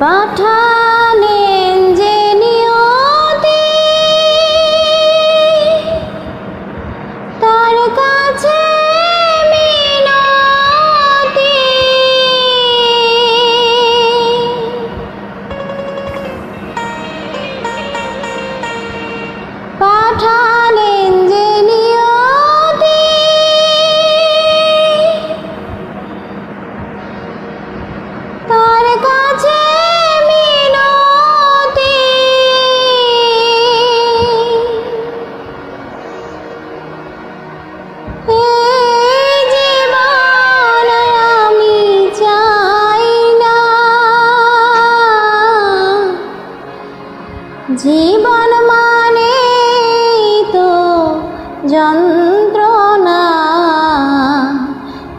পাঠালেন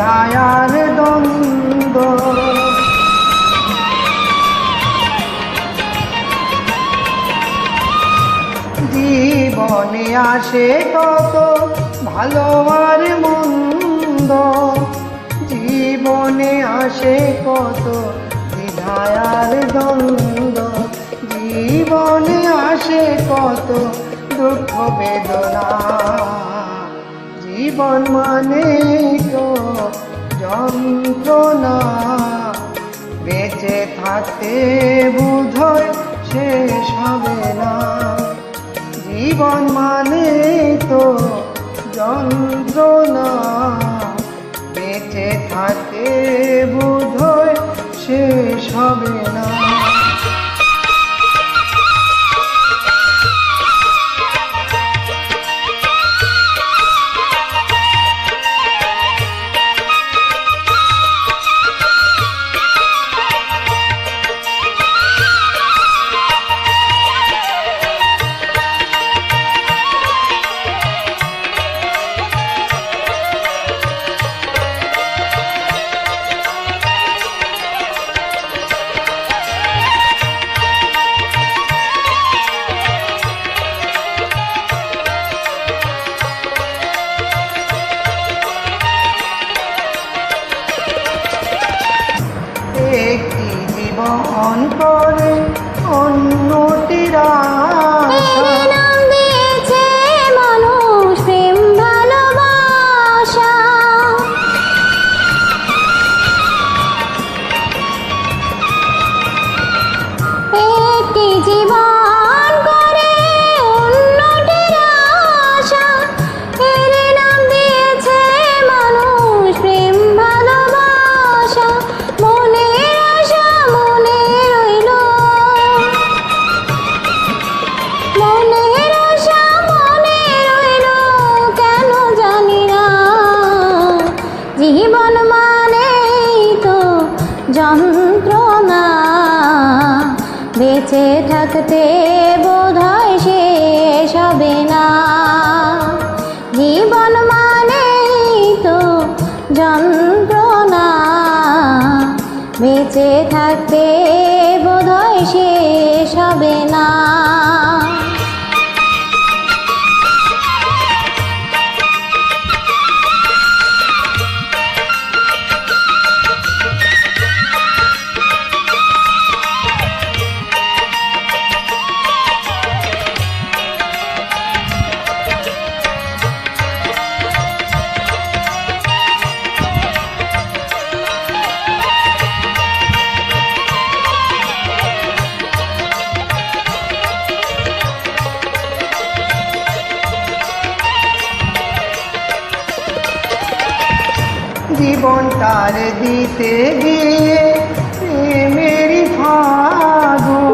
বিধায়ার দ্বন্দ্ব। জীবনে আসে কত ভালো আর মন্দ। জীবনে আসে কত বিধায়ার দ্বন্দ্ব। জীবনে আসে কত দুঃখ বেদনা। জীবন মানে তো যন্ত্রণা। বেঁচে থাকতে বোধহয় শেষ হবে না। জীবন মানে তো যন্ত্রণা। বেঁচে থাকতে বেঁচে থাকতে বোধহয় শেষ হবে না। জীবন মানে তো যন্ত্রণা। বেঁচে থাকতে বোধহয় শেষ হবে না। জীবনটার দিতে গিয়ে মেরি ফাগুন।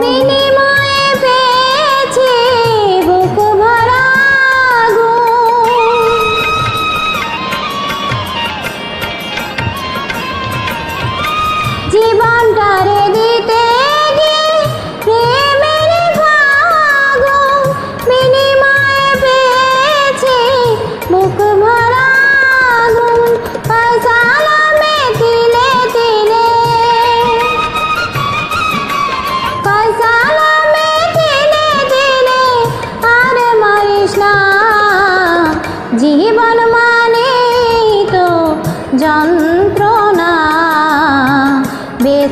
জীবনটারে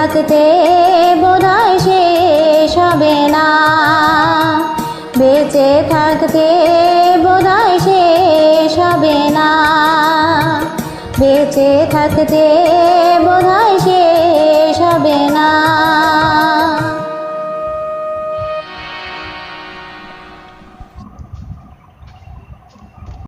থাকতে বোধহয় শেষ হবে না। বেঁচে থাকতে বোধহয় শেষ হবে না। বেঁচে থাকতে বোধহয়